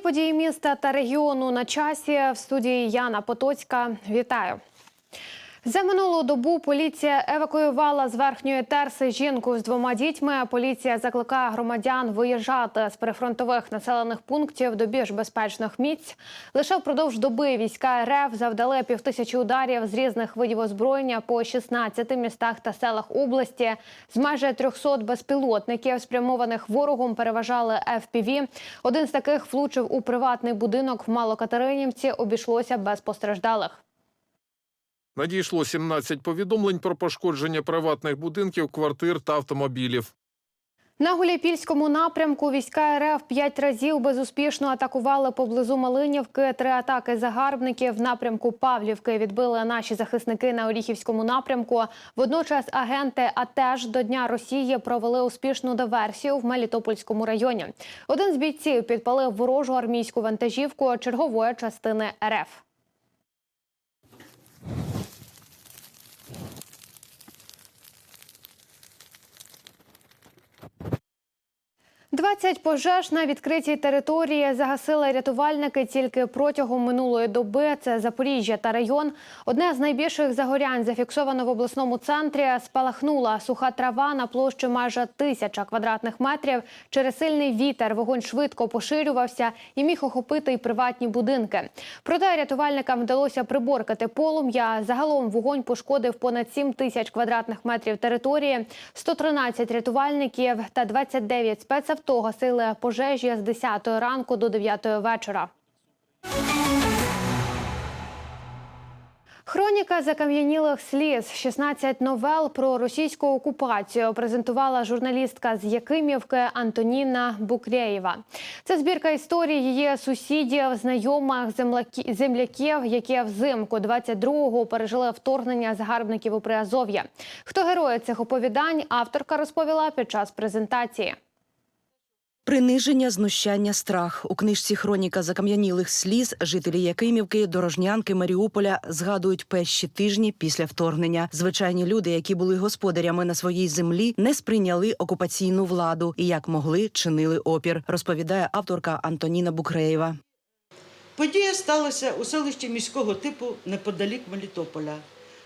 події міста та регіону на часі в студії Яна Потоцька. Вітаю. За минулу добу поліція евакуювала з верхньої терси жінку з двома дітьми. Поліція закликає громадян виїжджати з прифронтових населених пунктів до більш безпечних місць. Лише впродовж доби війська РФ завдали півтисячі ударів з різних видів озброєння по 16 містах та селах області. З майже 300 безпілотників, спрямованих ворогом, переважали FPV. Один з таких влучив у приватний будинок в Малокатеринівці. Обійшлося без постраждалих. Надійшло 17 повідомлень про пошкодження приватних будинків, квартир та автомобілів. На Гуляйпільському напрямку війська РФ п'ять разів безуспішно атакували поблизу Малинівки. Три атаки загарбників в напрямку Павлівки відбили наші захисники на Оріхівському напрямку. Водночас агенти АТЕШ до Дня Росії провели успішну диверсію в Мелітопольському районі. Один з бійців підпалив ворожу армійську вантажівку чергової частини РФ. 20 пожеж на відкритій території загасили рятувальники тільки протягом минулої доби. Це Запоріжжя та район. Одне з найбільших загорянь зафіксовано в обласному центрі. Спалахнула суха трава на площі майже тисяча квадратних метрів. Через сильний вітер вогонь швидко поширювався і міг охопити й приватні будинки. Проте рятувальникам вдалося приборкати полум'я. Загалом вогонь пошкодив понад 7 тисяч квадратних метрів території, 113 рятувальників та 29 спецавто гасили пожежі з 10 ранку до 9 вечора. Хроніка закам'янілих сліз, 16 новел про російську окупацію презентувала журналістка з Якимівки Антоніна Букреєва. Це збірка історій її сусідів, знайомих, земляків, які взимку 22-го пережили вторгнення загарбників у Приазов'я. Хто герої цих оповідань, авторка розповіла під час презентації. Приниження, знущання, страх у книжці Хроніка закам'янілих сліз жителі Якимівки, Дорожнянки, Маріуполя згадують перші тижні після вторгнення. Звичайні люди, які були господарями на своїй землі, не сприйняли окупаційну владу і як могли чинили опір. Розповідає авторка Антоніна Букреєва. Подія сталася у селищі міського типу неподалік Мелітополя.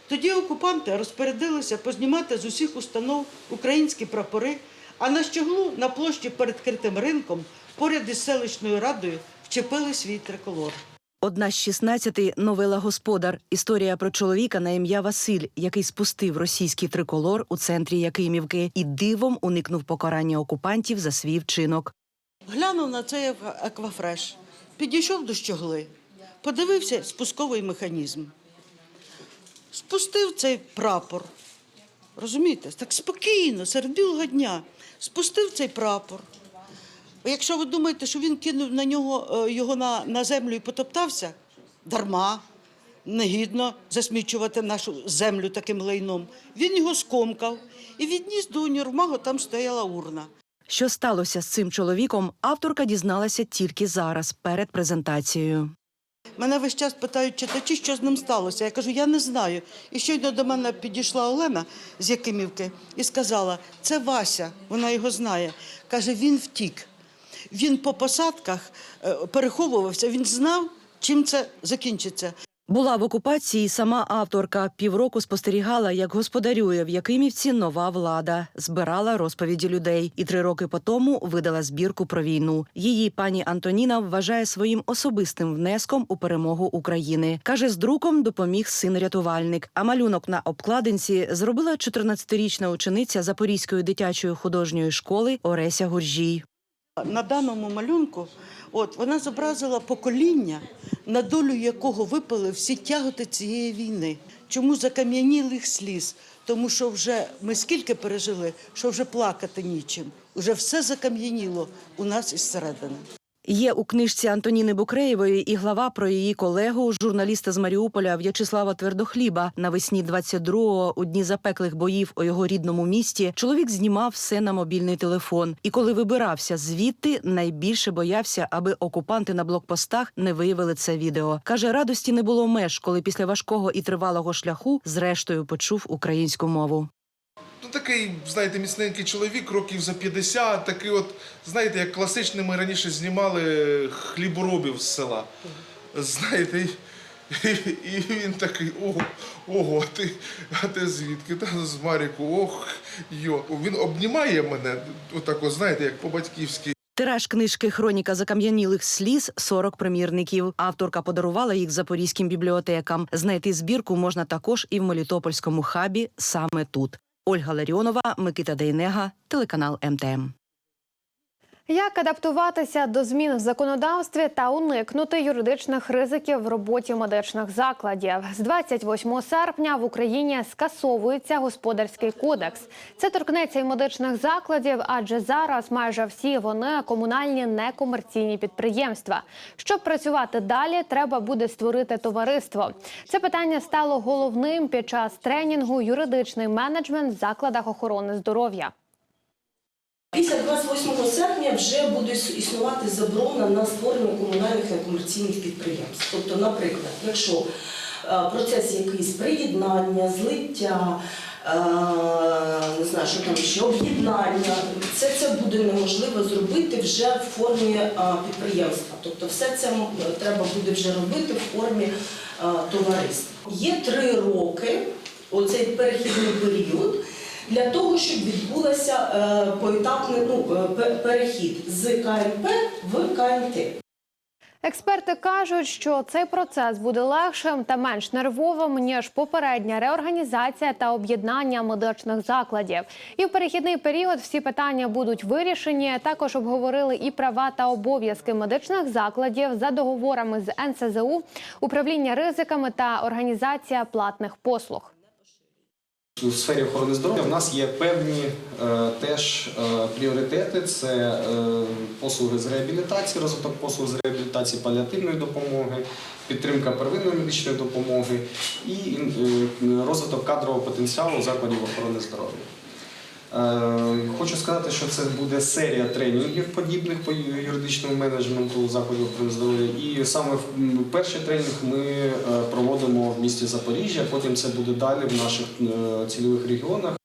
Тоді окупанти розпорядилися познімати з усіх установ українські прапори, а на щоглу на площі перед критим ринком поряд із селищною радою вчепили свій триколор. Одна з 16 – новела Господар. Історія про чоловіка на ім'я Василь, який спустив російський триколор у центрі Якимівки і дивом уникнув покарання окупантів за свій вчинок. Глянув на цей аква- аквафреш, підійшов до щогли, подивився спусковий механізм. Спустив цей прапор. Розумієте? Так спокійно, серед білого дня. Спустив цей прапор. Якщо ви думаєте, що він кинув на нього е, його на, на землю і потоптався, дарма, негідно засмічувати нашу землю таким лайном. Він його скомкав і відніс до універмагу, там стояла урна. Що сталося з цим чоловіком, авторка дізналася тільки зараз, перед презентацією. Мене весь час питають читачі, що з ним сталося. Я кажу, я не знаю. І щойно до мене підійшла Олена з Якимівки і сказала: це Вася, вона його знає. Каже, він втік. Він по посадках е, переховувався, він знав, чим це закінчиться. Була в окупації сама авторка. Півроку спостерігала, як господарює в Якимівці нова влада, збирала розповіді людей. І три роки по тому видала збірку про війну. Її пані Антоніна вважає своїм особистим внеском у перемогу України. каже, з друком допоміг син-рятувальник. А малюнок на обкладинці зробила 14-річна учениця Запорізької дитячої художньої школи Ореся Гуржій. На даному малюнку от, вона зобразила покоління, на долю якого випали всі тяготи цієї війни. Чому закам'янілих сліз? Тому що вже ми скільки пережили, що вже плакати нічим. Уже все закам'яніло у нас із середини. Є у книжці Антоніни Букреєвої і глава про її колегу, журналіста з Маріуполя В'ячеслава Твердохліба. Навесні 22-го, у дні запеклих боїв у його рідному місті, чоловік знімав все на мобільний телефон. І коли вибирався звідти, найбільше боявся, аби окупанти на блокпостах не виявили це відео. Каже, радості не було меж, коли після важкого і тривалого шляху зрештою почув українську мову. Такий, знаєте, міцненький чоловік, років за 50, такий от, знаєте, як класичний ми раніше знімали хліборобів з села. Знаєте, і, і, він такий, ого, ого, ти, а ти звідки? Та з Маріку, ох, йо. Він обнімає мене, отак, от, знаєте, як по-батьківськи. Тираж книжки Хроніка закам'янілих сліз 40 примірників. Авторка подарувала їх запорізьким бібліотекам. Знайти збірку можна також і в Мелітопольському хабі саме тут. Ольга Ларіонова, Микита Дейнега, телеканал МТМ. Як адаптуватися до змін в законодавстві та уникнути юридичних ризиків в роботі медичних закладів з 28 серпня в Україні скасовується господарський кодекс. Це торкнеться і медичних закладів, адже зараз майже всі вони комунальні некомерційні підприємства. Щоб працювати далі, треба буде створити товариство. Це питання стало головним під час тренінгу юридичний менеджмент в закладах охорони здоров'я. Після 28 серпня вже буде існувати заборона на створення комунальних некомерційних підприємств. Тобто, наприклад, якщо е, процес якийсь приєднання, злиття, е, не знаю, що там ще об'єднання, це, це буде неможливо зробити вже в формі е, підприємства. Тобто, все це треба буде вже робити в формі товариства. Є три роки, оцей перехідний період для того, щоб відбулося е, поетапний ну, е, перехід з КНП в КНТ. Експерти кажуть, що цей процес буде легшим та менш нервовим ніж попередня реорганізація та об'єднання медичних закладів. І в перехідний період всі питання будуть вирішені. Також обговорили і права та обов'язки медичних закладів за договорами з НСЗУ, управління ризиками та організація платних послуг. У сфері охорони здоров'я в нас є певні е, теж е, пріоритети: це е, послуги з реабілітації, розвиток послуг з реабілітації паліативної допомоги, підтримка первинної медичної допомоги і е, розвиток кадрового потенціалу закладів охорони здоров'я. Е, Хочу сказати, що це буде серія тренінгів подібних по юридичному менеджменту закладів охорони здоров'я. І саме перший тренінг ми е, проводимо в місті Запоріжжя, потім це буде далі в наших е, цільових регіонах.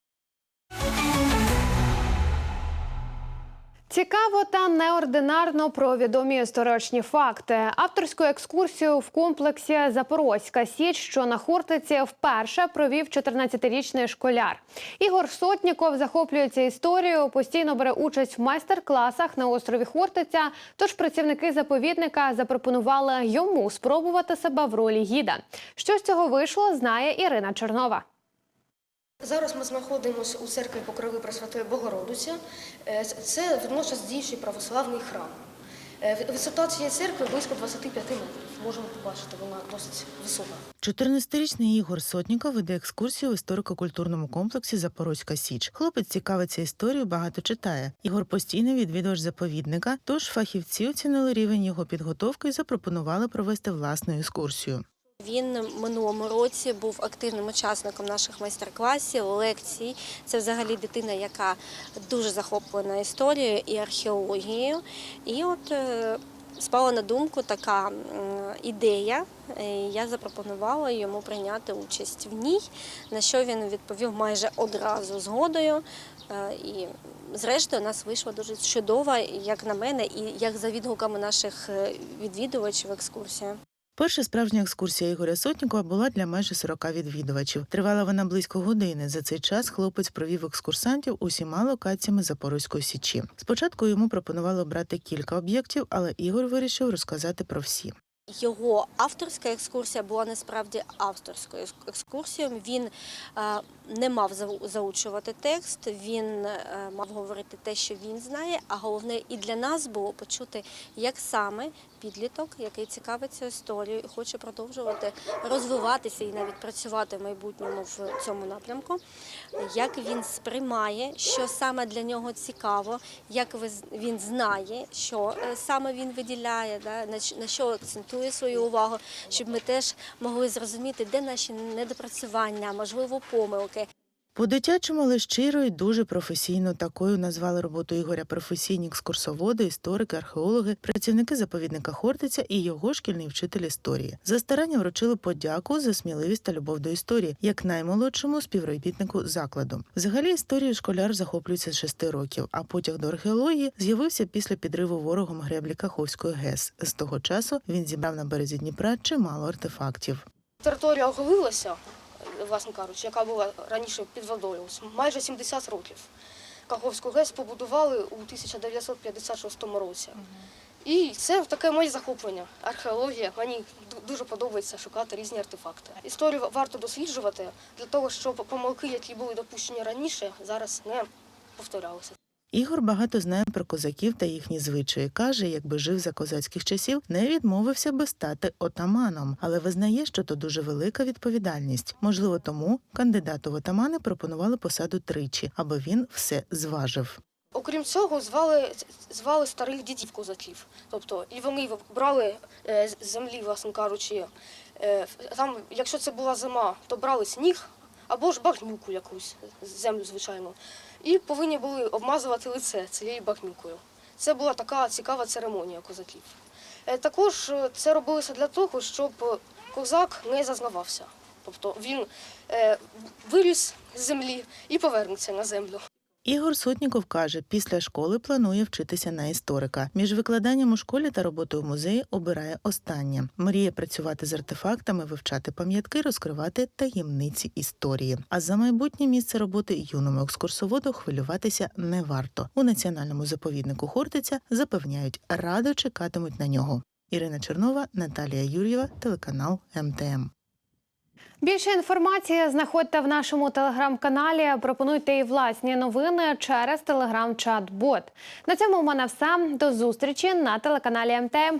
Неординарно про відомі історичні факти. Авторську екскурсію в комплексі Запорозька Січ, що на Хортиці, вперше провів 14-річний школяр. Ігор Сотніков захоплюється історією, постійно бере участь в майстер-класах на острові Хортиця. Тож працівники заповідника запропонували йому спробувати себе в ролі гіда. Що з цього вийшло, знає Ірина Чернова. Зараз ми знаходимося у церкві Покрови Пресвятої Богородиці. Е, Це водночас діючий православний храм. Е, Висота цієї церкви близько 25 метрів. Можемо побачити, вона досить висока. 14-річний Ігор Сотніков веде екскурсію в історико-культурному комплексі Запорозька Січ. Хлопець цікавиться історією, багато читає. Ігор постійний відвідувач заповідника, тож фахівці оцінили рівень його підготовки і запропонували провести власну екскурсію. Він минулому році був активним учасником наших майстер-класів, лекцій. Це взагалі дитина, яка дуже захоплена історією і археологією. І от е, спала на думку така ідея. Е, Я запропонувала йому прийняти участь в ній, на що він відповів майже одразу згодою. Е, І зрештою у нас вийшла дуже чудова, як на мене, і як за відгуками наших відвідувачів екскурсія. Перша справжня екскурсія Ігоря Сотнікова була для майже 40 відвідувачів. Тривала вона близько години. За цей час хлопець провів екскурсантів усіма локаціями Запорозької січі. Спочатку йому пропонували обрати кілька об'єктів, але Ігор вирішив розказати про всі. Його авторська екскурсія була насправді авторською екскурсією. Він е, не мав заучувати текст, він е, мав говорити те, що він знає. А головне і для нас було почути, як саме підліток, який цікавиться історією і хоче продовжувати розвиватися і навіть працювати в майбутньому в цьому напрямку, як він сприймає, що саме для нього цікаво, як він знає, що е, саме він виділяє, на що акцентує свою увагу, щоб ми теж могли зрозуміти, де наші недопрацювання, можливо, помилки. По-дитячому, але щиро і дуже професійно такою назвали роботу Ігоря професійні екскурсоводи, історики, археологи, працівники заповідника Хортиця і його шкільний вчитель історії. За старання вручили подяку за сміливість та любов до історії, як наймолодшому співробітнику закладу. Взагалі історією школяр захоплюється з шести років, а потяг до археології з'явився після підриву ворогом греблі Каховської ГЕС. З того часу він зібрав на березі Дніпра чимало артефактів. Територія оголилася, власне кажучи, яка була раніше під водою, майже 70 років. Каховську ГЕС побудували у 1956 році. І це таке моє захоплення. Археологія. Мені дуже подобається шукати різні артефакти. Історію варто досліджувати для того, щоб помилки, які були допущені раніше, зараз не повторялися. Ігор багато знає про козаків та їхні звичаї. Каже, якби жив за козацьких часів, не відмовився би стати отаманом, але визнає, що то дуже велика відповідальність. Можливо, тому кандидату в отамани пропонували посаду тричі, аби він все зважив. Окрім цього, звали, звали старих дідів козаків. Тобто, і вони брали е, землі, власне кажучи, е, там, якщо це була зима, то брали сніг або ж багнюку якусь, землю, звичайно, і повинні були обмазувати лице цією бахнюкою. Це була така цікава церемонія козаків. Е, Також е, це робилося для того, щоб козак не зазнавався. Тобто він е, виріс з землі і повернеться на землю. Ігор Сотніков каже, після школи планує вчитися на історика. Між викладанням у школі та роботою в музеї обирає останнє. Мріє працювати з артефактами, вивчати пам'ятки, розкривати таємниці історії. А за майбутнє місце роботи юному екскурсоводу хвилюватися не варто. У національному заповіднику Хортиця запевняють, радо чекатимуть на нього. Ірина Чернова, Наталія Юр'єва, телеканал МТМ. Більше інформації знаходьте в нашому телеграм-каналі. Пропонуйте і власні новини через телеграм-чат-бот. На цьому у мене все. До зустрічі на телеканалі МТМ.